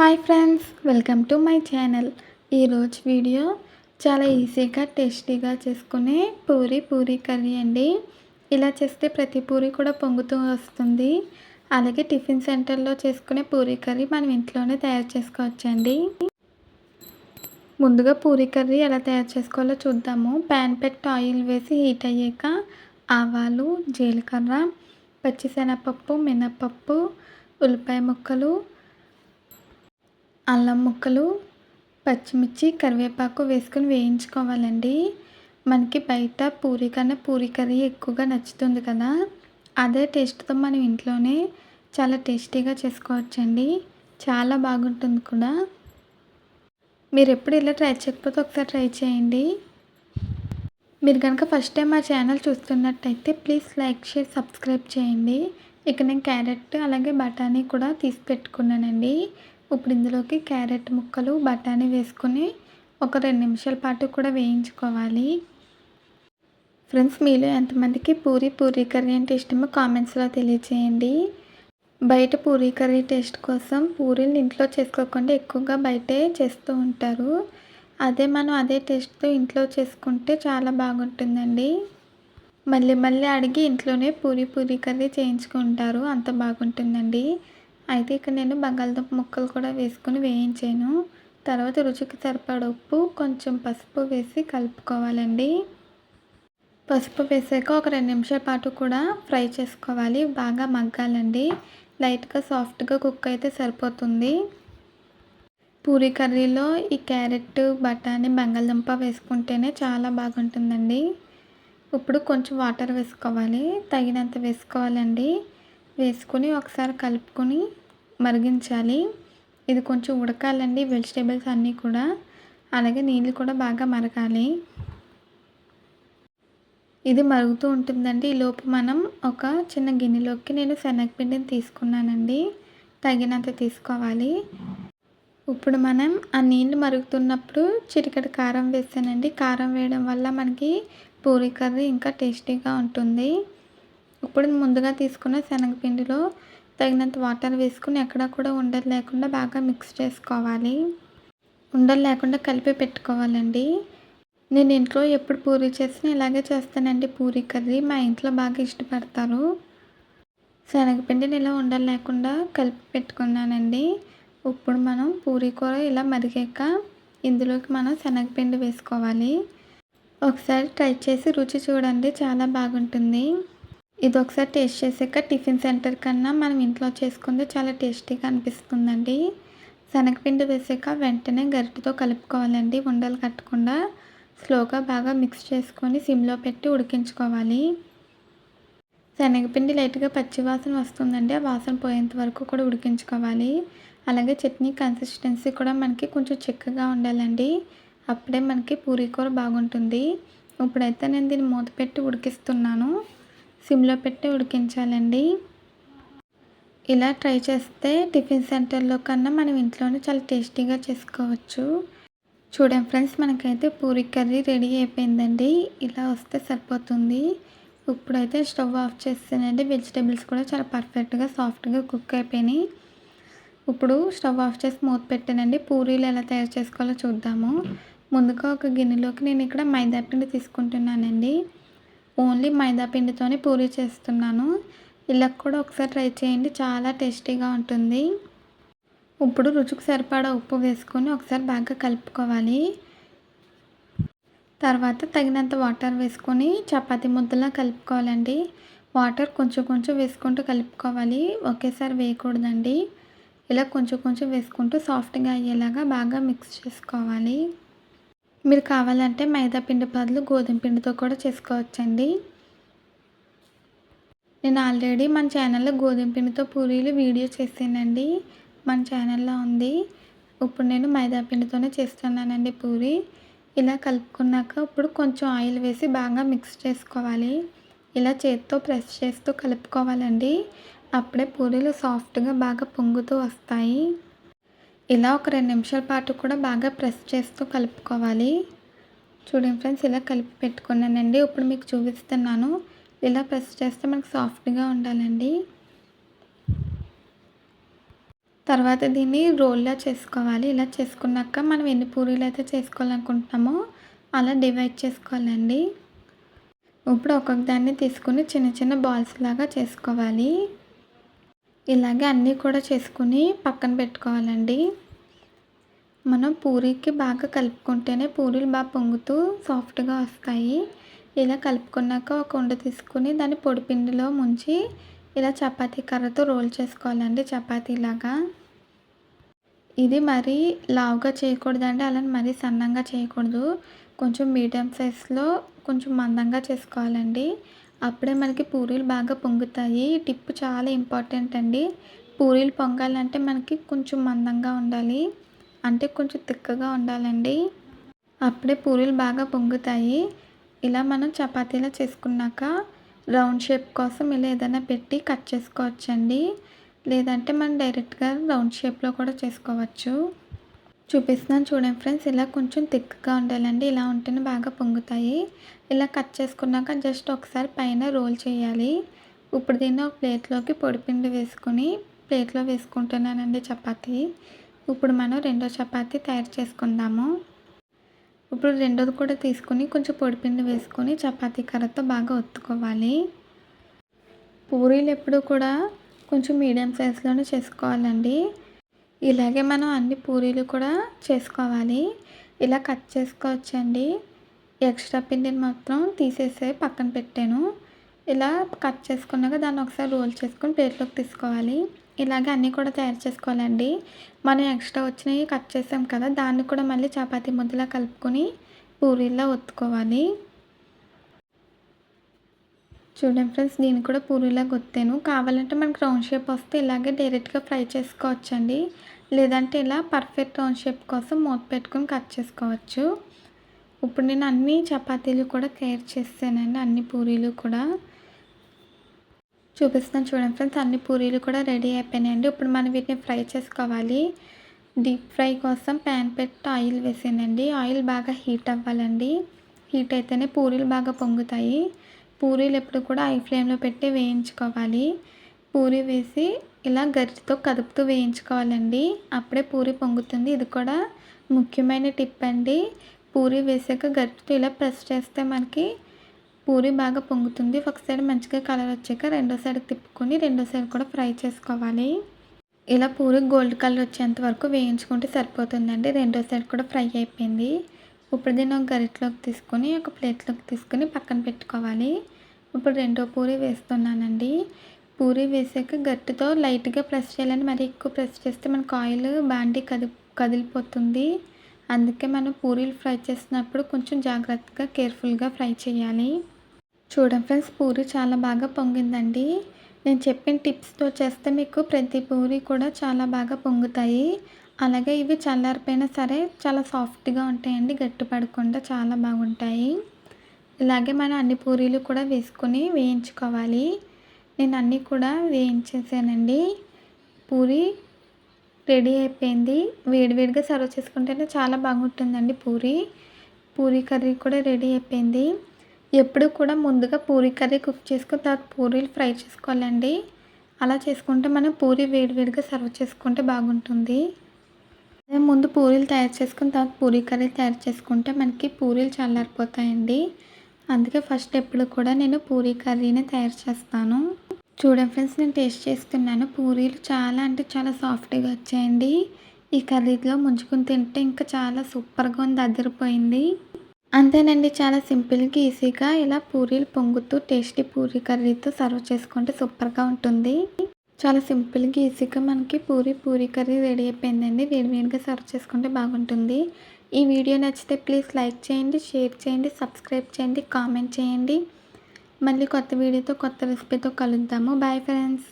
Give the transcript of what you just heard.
Hi friends welcome to my channel. ఈరోజు video చాలా ఈజీగా టేస్టీగా చేసుకునే పూరి పూరి కర్రీ అండి. ఇలా చేస్తే ప్రతి పూరి కూడా పొంగుతూ వస్తుంది. అలాగే టిఫిన్ సెంటర్లో చేసుకునే పూరి కర్రీ మనం ఇంట్లోనే తయారు చేసుకోవచ్చండి. ముందుగా పూరి కర్రీ ఎలా తయారు చేసుకోవాలో చూద్దాము. ప్యాన్ పెట్టి ఆయిల్ వేసి హీట్ అయ్యాక ఆవాలు జీలకర్ర పచ్చిశనగపప్పు మినప్పప్పు ఉల్లిపాయ ముక్కలు అల్లం ముక్కలు పచ్చిమిర్చి కరివేపాకు వేసుకొని వేయించుకోవాలండి. మనకి బయట పూరి కన్నా పూరి కర్రీ ఎక్కువగా నచ్చుతుంది కదా. అదే టేస్ట్తో మనం ఇంట్లోనే చాలా టేస్టీగా చేసుకోవచ్చండి. చాలా బాగుంటుంది కూడా. మీరు ఎప్పుడు ఇలా ట్రై చేయకపోతే ఒకసారి ట్రై చేయండి. మీరు కనుక ఫస్ట్ టైం మా ఛానల్ చూస్తున్నట్టయితే ప్లీజ్ లైక్ షేర్ సబ్స్క్రైబ్ చేయండి. ఇక నేను క్యారెట్ అలాగే బఠానీ కూడా తీసి పెట్టుకున్నానండి. ఇప్పుడు ఇందులోకి క్యారెట్ ముక్కలు బఠానీ వేసుకొని ఒక రెండు నిమిషాల పాటు కూడా వేయించుకోవాలి. ఫ్రెండ్స్ మీలో ఎంతమందికి పూరి పూరీ కర్రీ అంటే ఇష్టమో కామెంట్స్లో తెలియచేయండి. బయట పూరీ కర్రీ టేస్ట్ కోసం పూరీలు ఇంట్లో చేసుకోకుండా ఎక్కువగా బయటే చేస్తూ ఉంటారు. అదే మనం అదే టేస్ట్తో ఇంట్లో చేసుకుంటే చాలా బాగుంటుందండి. మళ్ళీ మళ్ళీ అడిగి ఇంట్లోనే పూరి పూరీ కర్రీ చేయించుకుంటారు. అంత బాగుంటుందండి. అయితే ఇక్కడ నేను బంగాళదుంప ముక్కలు కూడా వేసుకొని వేయించాను. తర్వాత రుచికి సరిపడ ఉప్పు కొంచెం పసుపు వేసి కలుపుకోవాలండి. పసుపు వేసాక ఒక రెండు నిమిషాల పాటు కూడా ఫ్రై చేసుకోవాలి. బాగా మగ్గాలండి. లైట్గా సాఫ్ట్గా కుక్ అయితే సరిపోతుంది. పూరి కర్రీలో ఈ క్యారెట్ బఠానీ బంగాళదుంప వేసుకుంటేనే చాలా బాగుంటుందండి. ఇప్పుడు కొంచెం వాటర్ వేసుకోవాలి. తగినంత వేసుకోవాలండి. వేసుకొని ఒకసారి కలుపుకొని మరిగించాలి. ఇది కొంచెం ఉడకాలండి. వెజిటేబుల్స్ అన్నీ కూడా. అలాగే నీళ్ళు కూడా బాగా మరగాలి. ఇది మరుగుతూ ఉంటుందండి. ఈలోపు మనం ఒక చిన్న గిన్నెలోకి నేను శనగపిండిని తీసుకున్నానండి. తగినంత తీసుకోవాలి. ఇప్పుడు మనం ఆ నీళ్ళు మరుగుతున్నప్పుడు చిటికటి కారం వేసానండి. కారం వేయడం వల్ల మనకి పూరి కర్రీ ఇంకా టేస్టీగా ఉంటుంది. ఇప్పుడు ముందుగా తీసుకున్న శనగపిండిలో తగినంత వాటర్ వేసుకుని ఎక్కడా కూడా ఉండలు లేకుండా బాగా మిక్స్ చేసుకోవాలి. ఉండలు లేకుండా కలిపి పెట్టుకోవాలండి. నేను ఇంట్లో ఎప్పుడు పూరి చేసినా ఇలాగే చేస్తానండి పూరి కర్రీ. మా ఇంట్లో బాగా ఇష్టపడతారు. శనగపిండిని ఇలా ఉండలు లేకుండా కలిపి పెట్టుకున్నానండి. ఇప్పుడు మనం పూరి కూర ఇలా మరిగాక ఇందులోకి మనం శనగపిండి వేసుకోవాలి. ఒకసారి ట్రై చేసి రుచి చూడండి చాలా బాగుంటుంది. ఇది ఒకసారి టేస్ట్ చేసాక టిఫిన్ సెంటర్ కన్నా మనం ఇంట్లో చేసుకుంది చాలా టేస్టీగా అనిపిస్తుందండి. శనగపిండి వేసాక వెంటనే గరిటతో కలుపుకోవాలండి. ఉండలు కట్టకుండా స్లోగా బాగా మిక్స్ చేసుకొని సిమ్లో పెట్టి ఉడికించుకోవాలి. శనగపిండి లైట్గా పచ్చి వాసన వస్తుందండి. ఆ వాసన పోయేంత వరకు కూడా ఉడికించుకోవాలి. అలాగే చట్నీ కన్సిస్టెన్సీ కూడా మనకి కొంచెం చిక్కగా ఉండాలండి. అప్పుడే మనకి పూరీ కూర బాగుంటుంది. ఇప్పుడైతే నేను దీన్ని మూత పెట్టి ఉడికిస్తున్నాను. సిమ్లో పెట్టి ఉడికించాలండి. ఇలా ట్రై చేస్తే టిఫిన్ సెంటర్లో కన్నా మనం ఇంట్లోనే చాలా టేస్టీగా చేసుకోవచ్చు. చూడండి ఫ్రెండ్స్ మనకైతే పూరి కర్రీ రెడీ అయిపోయిందండి. ఇలా వస్తే సరిపోతుంది. ఇప్పుడైతే స్టవ్ ఆఫ్ చేస్తేనండి. వెజిటేబుల్స్ కూడా చాలా పర్ఫెక్ట్గా సాఫ్ట్గా కుక్ అయిపోయినాయి. ఇప్పుడు స్టవ్ ఆఫ్ చేసి మూత పెట్టానండి. పూరీలు ఎలా తయారు చేసుకోవాలో చూద్దాము. ముందుగా ఒక గిన్నెలోకి నేను ఇక్కడ మైదా పిండి తీసుకుంటున్నానండి. ఓన్లీ మైదాపిండితోనే పూరి చేస్తున్నాను. ఇలా కూడా ఒకసారి ట్రై చేయండి. చాలా టేస్టీగా ఉంటుంది. ఇప్పుడు రుచికి సరిపడా ఉప్పు వేసుకొని ఒకసారి బాగా కలుపుకోవాలి. తర్వాత తగినంత వాటర్ వేసుకొని చపాతి ముద్దలా కలుపుకోవాలండి. వాటర్ కొంచెం కొంచెం వేసుకుంటూ కలుపుకోవాలి. ఒకేసారి వేయకూడదండి. ఇలా కొంచెం కొంచెం వేసుకుంటూ సాఫ్ట్గా అయ్యేలాగా బాగా మిక్స్ చేసుకోవాలి. మీరు కావాలంటే మైదా పిండి బదులు గోధుమ పిండితో కూడా చేసుకోవచ్చండి. నేను ఆల్రెడీ మన ఛానల్లో గోధుమ పిండితో పూరీలు వీడియో చేసానండి మన ఛానల్లో ఉంది. ఇప్పుడు నేను మైదా పిండితోనే చేస్తున్నానండి పూరి. ఇలా కలుపుకున్నాక ఇప్పుడు కొంచెం ఆయిల్ వేసి బాగా మిక్స్ చేసుకోవాలి. ఇలా చేతితో ప్రెస్ చేస్తూ కలుపుకోవాలండి. అప్పుడే పూరీలు సాఫ్ట్గా బాగా పొంగుతూ వస్తాయి. ఇలా ఒక రెండు నిమిషాల పాటు కూడా బాగా ప్రెస్ చేస్తూ కలుపుకోవాలి. చూడండి ఫ్రెండ్స్ ఇలా కలిపి పెట్టుకున్నానండి. ఇప్పుడు మీకు చూపిస్తున్నాను. ఇలా ప్రెస్ చేస్తే మనకు సాఫ్ట్గా ఉండాలండి. తర్వాత దీన్ని రోల్లా చేసుకోవాలి. ఇలా చేసుకున్నాక మనం ఎన్ని పూరీలు అయితే చేసుకోవాలనుకుంటున్నామో అలా డివైడ్ చేసుకోవాలండి. ఇప్పుడు ఒక్కొక్క దాన్ని తీసుకుని చిన్న చిన్న బాల్స్ లాగా చేసుకోవాలి. ఇలాగే అన్నీ కూడా చేసుకుని పక్కన పెట్టుకోవాలండి. మనం పూరీకి బాగా కలుపుకుంటేనే పూరీలు బాగా పొంగుతూ సాఫ్ట్గా వస్తాయి. ఇలా కలుపుకున్నాక ఒక ఉండ తీసుకుని దాన్ని పొడిపిండిలో ముంచి ఇలా చపాతీ కర్రతో రోల్ చేసుకోవాలండి చపాతీలాగా. ఇది మరీ లావుగా చేయకూడదండి అలా మరీ సన్నంగా చేయకూడదు. కొంచెం మీడియం సైజులో కొంచెం మందంగా చేసుకోవాలండి. అప్పుడే మనకి పూరీలు బాగా పొంగుతాయి. ఈ టిప్ చాలా ఇంపార్టెంట్ అండి. పూరీలు పొంగాలంటే మనకి కొంచెం మందంగా ఉండాలి. అంటే కొంచెం తిక్కగా ఉండాలండి. అప్పుడే పూరీలు బాగా పొంగుతాయి. ఇలా మనం చపాతీలా చేసుకున్నాక రౌండ్ షేప్ కోసం ఇలా ఏదైనా పెట్టి కట్ చేసుకోవచ్చండి. లేదంటే మనం డైరెక్ట్గా రౌండ్ షేప్లో కూడా చేసుకోవచ్చు. చూపిస్తున్నాను చూడండి ఫ్రెండ్స్ ఇలా కొంచెం థిక్గా ఉండాలండి. ఇలా ఉంటేనే బాగా పొంగుతాయి. ఇలా కట్ చేసుకున్నాక జస్ట్ ఒకసారి పైన రోల్ చేయాలి. ఇప్పుడు దీన్ని ఒక ప్లేట్లోకి పొడిపిండి వేసుకొని ప్లేట్లో వేసుకుంటున్నానండి చపాతీ. ఇప్పుడు మనం రెండో చపాతీ తయారు చేసుకుందాము. ఇప్పుడు రెండోది కూడా తీసుకుని కొంచెం పొడిపిండి వేసుకొని చపాతీ కర్రతో బాగా ఒత్తుకోవాలి. పూరీలు ఎప్పుడు కూడా కొంచెం మీడియం సైజులోనే చేసుకోవాలండి. ఇలాగే మనం అన్ని పూరీలు కూడా చేసుకోవాలి. ఇలా కట్ చేసుకోవచ్చండి. ఎక్స్ట్రా పిండిని మాత్రం తీసేసే పక్కన పెట్టాను. ఇలా కట్ చేసుకున్నాక దాన్ని ఒకసారి రోల్ చేసుకొని ప్లేట్లోకి తీసుకోవాలి. ఇలాగే అన్నీ కూడా తయారు చేసుకోవాలండి. మనం ఎక్స్ట్రా వచ్చినవి కట్ చేసాం కదా దాన్ని కూడా మళ్ళీ చపాతీ ముద్దలా కలుపుకొని పూరీలా ఒత్తుకోవాలి. చూడండి ఫ్రెండ్స్ నేను కూడా పూరీలా కొత్తాను కావాలంటే మనకు రౌండ్ షేప్ వస్తే ఇలాగే డైరెక్ట్గా ఫ్రై చేసుకోవచ్చండి. లేదంటే ఇలా పర్ఫెక్ట్ రౌండ్ షేప్ కోసం మూత పెట్టుకొని కట్ చేసుకోవచ్చు. ఇప్పుడు నేను అన్ని చపాతీలు కూడా తయారు చేస్తానండి అన్ని పూరీలు కూడా. చూపిస్తాను చూడండి ఫ్రెండ్స్ అన్ని పూరీలు కూడా రెడీ అయిపోయినాయండి. ఇప్పుడు మనం వీటిని ఫ్రై చేసుకోవాలి. డీప్ ఫ్రై కోసం ప్యాన్ పెట్టి ఆయిల్ వేసానండి. ఆయిల్ బాగా హీట్ అవ్వాలండి. హీట్ అయితేనే పూరీలు బాగా పొంగుతాయి. పూరీలు ఎప్పుడు కూడా ఐ ఫ్లేమ్లో పెట్టి వేయించుకోవాలి. పూరి వేసి ఇలా గరిటితో కదుపుతూ వేయించుకోవాలండి. అప్పుడే పూరి పొంగుతుంది. ఇది కూడా ముఖ్యమైన టిప్ అండి. పూరి వేసాక గరిటితో ఇలా ప్రెస్ చేస్తే మనకి పూరి బాగా పొంగుతుంది. ఒక సైడ్ మంచిగా కలర్ వచ్చాక రెండో సైడ్ తిప్పుకొని రెండో సైడ్ కూడా ఫ్రై చేసుకోవాలి. ఇలా పూరి గోల్డ్ కలర్ వచ్చేంత వరకు వేయించుకుంటే సరిపోతుందండి. రెండో సైడ్ కూడా ఫ్రై అయిపోయింది. ఇప్పుడు దీన్ని ఒక గరిటలోకి తీసుకొని ఒక ప్లేట్లోకి తీసుకొని పక్కన పెట్టుకోవాలి. ఇప్పుడు రెండో పూరి వేస్తున్నానండి. పూరి వేసాక గట్టితో లైట్గా ప్రెస్ చేయాలని మరి ఎక్కువ ప్రెస్ చేస్తే మనకు ఆయిల్ బాండి కది కదిలిపోతుంది. అందుకే మనం పూరీలు ఫ్రై చేసినప్పుడు కొంచెం జాగ్రత్తగా కేర్ఫుల్గా ఫ్రై చేయాలి. చూడండి ఫ్రెండ్స్ పూరి చాలా బాగా పొంగిందండి. నేను చెప్పిన టిప్స్తో చేస్తే మీకు ప్రతి పూరి కూడా చాలా బాగా పొంగుతాయి. అలాగే ఇవి చల్లారిపోయినా సరే చాలా సాఫ్ట్గా ఉంటాయండి. గట్టి పడకుండా చాలా బాగుంటాయి. ఇలాగే మనం అన్ని పూరీలు కూడా వేసుకొని వేయించుకోవాలి. నేను అన్నీ కూడా వేయించేసానండి. పూరి రెడీ అయిపోయింది. వేడివేడిగా సర్వ్ చేసుకుంటేనే చాలా బాగుంటుందండి పూరి. పూరి కర్రీ కూడా రెడీ అయిపోయింది. ఎప్పుడు కూడా ముందుగా పూరి కర్రీ కుక్ చేసుకుని తర్వాత పూరీలు ఫ్రై చేసుకోవాలండి. అలా చేసుకుంటే మనం పూరి వేడివేడిగా సర్వ్ చేసుకుంటే బాగుంటుంది. ముందు పూరీలు తయారు చేసుకుని తర్వాత పూరి కర్రీ తయారు చేసుకుంటే మనకి పూరీలు చల్లారిపోతాయండి. అందుకే ఫస్ట్ ఎప్పుడు కూడా నేను పూరీ కర్రీనే తయారు చేస్తాను. చూడండి ఫ్రెండ్స్ నేను టేస్ట్ చేస్తున్నాను. పూరీలు చాలా అంటే చాలా సాఫ్ట్గా వచ్చాయండి. ఈ కర్రీలో ముంచుకుని తింటే ఇంకా చాలా సూపర్గా ఉంది అదిరిపోయింది. అంతేనండి చాలా సింపుల్గా ఈజీగా ఇలా పూరీలు పొంగుతూ టేస్టీ పూరీ కర్రీతో సర్వ్ చేసుకుంటే సూపర్గా ఉంటుంది. చాలా సింపుల్గా ఈజీగా మనకి పూరి పూరి కర్రీ రెడీ అయిపోయిందండి. వేడివేడిగా సర్వ్ చేసుకుంటే బాగుంటుంది. ఈ వీడియో నచ్చితే ప్లీజ్ లైక్ చేయండి షేర్ చేయండి సబ్స్క్రైబ్ చేయండి కామెంట్ చేయండి. మళ్ళీ కొత్త వీడియోతో కొత్త రెసిపీతో కలుద్దాము. Bye friends.